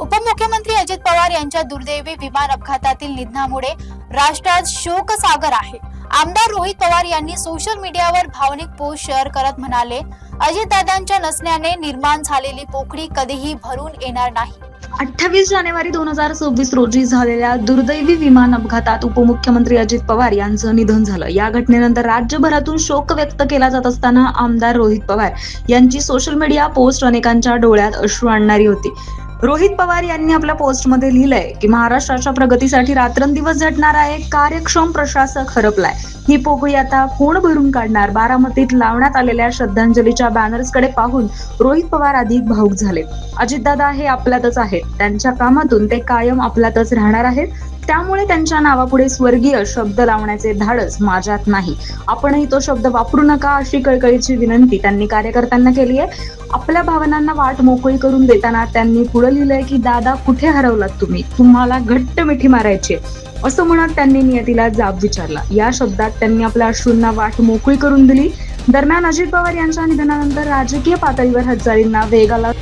उपमुख्यमंत्री अजित पवार यांच्या दुर्दैवी विमान अपघातातील निधनामुळे राष्ट्रात शोकसागर आहे. आमदार रोहित पवार यांनी सोशल मीडियावर भावनिक पोस्ट शेअर करत म्हणाले अजितदादांच्या नसण्याने निर्माण झालेली पोकळी कधीही भरून येणार नाही. अठ्ठावीस जानेवारी दोन हजार सव्वीस रोजी झालेल्या दुर्दैवी विमान अपघातात उपमुख्यमंत्री अजित पवार यांचं निधन झालं. या घटनेनंतर राज्यभरातून शोक व्यक्त केला जात असताना आमदार रोहित पवार यांची सोशल मीडिया पोस्ट अनेकांच्या डोळ्यात अश्रू आणणारी होती. रोहित पवार यांनी आपल्या पोस्टमध्ये लिहिलंय की महाराष्ट्राच्या प्रगतीसाठी रात्रंदिवस झटणारा एक कार्यक्षम प्रशासक हरपलाय. ही पोकळी आता कोण भरून काढणार. बारामतीत लावण्यात आलेल्या श्रद्धांजलीच्या बॅनर्सकडे पाहून रोहित पवार अधिक भाऊक झाले. अजितदादा हे आपल्यातच आहेत. त्यांच्या कामातून ते कायम आपल्यातच राहणार आहेत. त्यामुळे त्यांच्या नावापुढे स्वर्गीय शब्द लावण्याचे धाडस माझ्यात नाही. आपणही तो शब्द वापरू नका अशी कळकळीची विनंती त्यांनी कार्यकर्त्यांना केली आहे. आपल्या भावनांना वाट मोकळी करून देताना त्यांनी पुढे लिहिलंय की दादा कुठे हरवलात तुम्ही? तुम्हाला घट्ट मिठी मारायची असं म्हणत त्यांनी नियतीला जाब विचारला. या शब्दात त्यांनी आपल्या अश्रूंना वाट मोकळी करून दिली. दरम्यान अजित पवार यांच्या निधनानंतर राजकीय पातळीवर हजारींना वेग आला